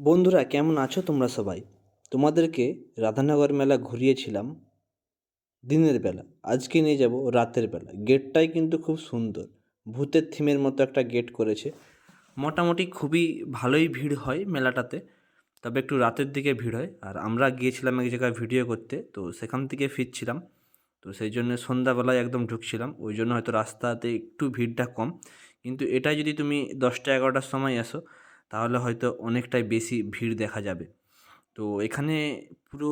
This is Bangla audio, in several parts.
বন্ধুরা, কেমন আছো তোমরা সবাই? তোমাদেরকে রাধানগর মেলা ঘুরিয়েছিলাম দিনের বেলা। আজকে নিয়ে যাব রাতের বেলা। গেটটাই কিন্তু খুব সুন্দর। ভূতের থিমের মতো একটা গেট করেছে। মোটামুটি খুবই ভালোই ভিড় হয় মেলাটাতে, তবে একটু রাতের দিকে ভিড় হয়। আর আমরা গিয়েছিলাম এক জায়গায় ভিডিও করতে, তো সেখান থেকে ফিরছিলাম। তো সেই জন্য সন্ধ্যাবেলায় একদম ঢুকছিলাম। ওই জন্য হয়তো রাস্তাতে একটু ভিড়টা কম। কিন্তু এটা যদি তুমি দশটা এগারোটার সময় আসো তাহলে হয়তো অনেকটাই বেশি ভিড় দেখা যাবে। তো এখানে পুরো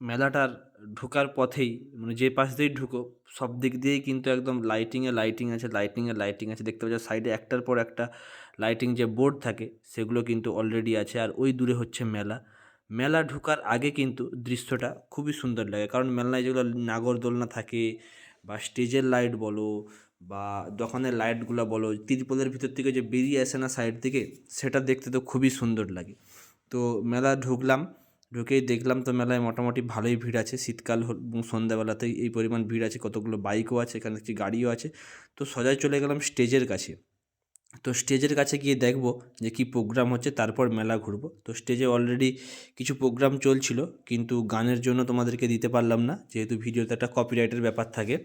মেলাটার ঢোকার পথেই মানে যে পাশ দিয়েই ঢুকো, সব দিক দিয়েই কিন্তু একদম লাইটিংয়ে লাইটিং আছে লাইটিংয়ে লাইটিং আছে। দেখতে পাচ্ছ সাইডে একটার পর একটা লাইটিং যে বোর্ড থাকে, সেগুলো কিন্তু অলরেডি আছে। আর ওই দূরে হচ্ছে মেলা। মেলা ঢোকার আগে কিন্তু দৃশ্যটা খুবই সুন্দর লাগে। কারণ মেলায় যেগুলো নাগরদোলনা থাকে বা স্টেজের লাইট বলো বা দোকানের লাইটগুলো বলো, তিরপলের ভিতর থেকে যে বেরিয়ে আসে না সাইড থেকে, সেটা দেখতে তো খুবই সুন্দর লাগে। তো মেলা ঢুকলাম, ঢুকেই দেখলাম তো মেলায় মোটামুটি ভালোই ভিড় আছে। শীতকাল এবং সন্ধ্যাবেলাতেই এই পরিমাণ ভিড় আছে, কতগুলো বাইকও আছে, এখানে একটি গাড়িও আছে। তো সোজাই চলে গেলাম স্টেজের কাছে। তো স্টেজের কাছে গিয়ে দেখব যে কি প্রোগ্রাম হচ্ছে, তারপর মেলা ঘুরব। তো স্টেজে অলরেডি কিছু প্রোগ্রাম চলছিল, কিন্তু গানের জন্য তোমাদেরকে দিতে পারলাম না, যেহেতু ভিডিওতে একটা কপিরাইটের ব্যাপার থাকে।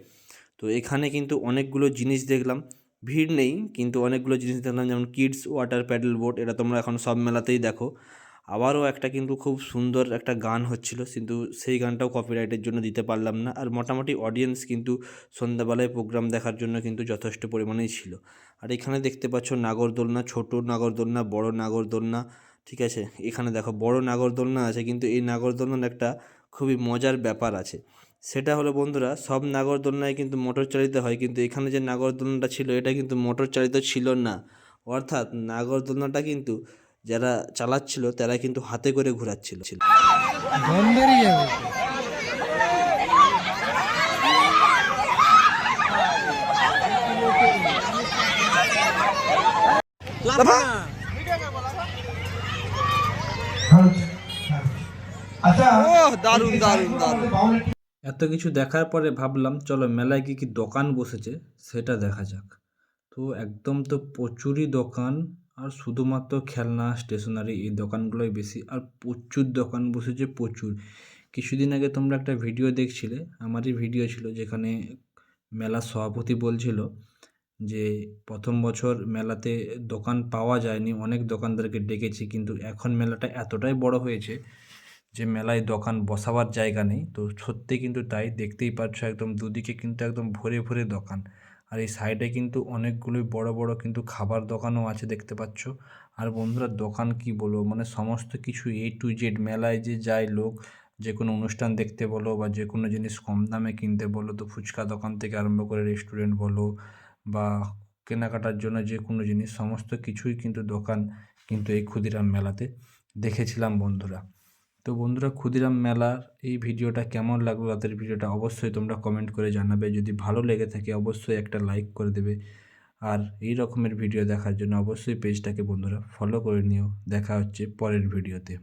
তো এখানে কিন্তু অনেকগুলো জিনিস দেখলাম, ভিড় নেই, কিন্তু অনেকগুলো জিনিস দেখলাম, যেমন কিডস ওয়াটার প্যাডেল বোট এটা তোমরা এখন সব মেলাতেই দেখো। আবারও একটা কিন্তু খুব সুন্দর একটা গান হচ্ছিল, কিন্তু সেই গানটাও কপিরাইটের জন্য দিতে পারলাম না। আর মোটামুটি অডিয়েন্স কিন্তু সন্ধ্যাবেলায় প্রোগ্রাম দেখার জন্য কিন্তু যথেষ্ট পরিমাণেই ছিল। আর এখানে দেখতে পাচ্ছ নাগরদোলনা, ছোট নাগরদোলনা, বড় নাগরদোলনা, ঠিক আছে? এখানে দেখো বড় নাগরদোলনা আছে, কিন্তু এই নাগরদোলনার একটা খুবই মজার ব্যাপার আছে। সেটা হলো বন্ধুরা, সব নাগরদোলনায় কিন্তু মোটর চালিত হয়, কিন্তু এখানে যে নাগরদোলনাটা ছিল, এটা কিন্তু মোটর চালিত ছিল না। অর্থাৎ নাগরদোলনাটা কিন্তু যারা চালাচ্ছিল তারা কিন্তু হাতে করে ঘোরাচ্ছিল। আচ্ছা। দারুণ, দারুণ, দারুণ। দারুণ। এত কিছু দেখার পরে ভাবলাম চলো মেলায় কি কি দোকান বসেছে সেটা দেখা যাক। তো একদম তো প্রচুরই দোকান আর শুধুমাত্র খেলনা স্টেশনারি এই দোকানগুলোই বেশি, আর প্রচুর দোকান বসেছে, প্রচুর। কিছুদিন আগে তোমরা একটা ভিডিও দেখছিলে, আমারই ভিডিও ছিল যেখানে মেলার সভাপতি বলছিল যে প্রথম বছর মেলাতে দোকান পাওয়া যায়নি, অনেক দোকানদারকে ডেকেছি, কিন্তু এখন মেলাটা এতটাই বড় হয়েছে যে মেলায় দোকান বসাবার জায়গা নেই। তো সত্যি কিন্তু তাই, দেখতেই পাচ্ছ একদম দুদিকে কিন্তু একদম ভরে ভরে দোকান। আর এই সাইডে কিন্তু অনেকগুলোই বড় বড় কিন্তু খাবার দোকানও আছে দেখতে পাচ্ছ। আর বন্ধুরা, দোকান কি বলব? মানে সমস্ত কিছু এ টু জেড মেলায় যে যায় লোক যে কোনো অনুষ্ঠান দেখতে বলো বা যে কোনো জিনিস কম দামে কিনতে বলো, তো ফুচকা দোকান থেকে আরম্ভ করে রেস্টুরেন্ট বলো বা কেনাকাটার জন্য যে কোনো জিনিস, সমস্ত কিছুই কিন্তু দোকান কিন্তু এই ক্ষুদিরাম মেলাতে দেখেছিলাম বন্ধুরা। তো বন্ধুরা ক্ষুদিরাম মেলার এই ভিডিওটা কেমন লাগল? তাদের ভিডিওটা অবশ্যই তোমরা কমেন্ট করে জানাবে। যদি ভালো লেগে থাকে, অবশ্যই একটা লাইক করে দেবে। আর এই রকমের ভিডিও দেখার জন্য অবশ্যই পেজটাকে বন্ধুরা ফলো করে নিও। দেখা হচ্ছে পরের ভিডিওতে।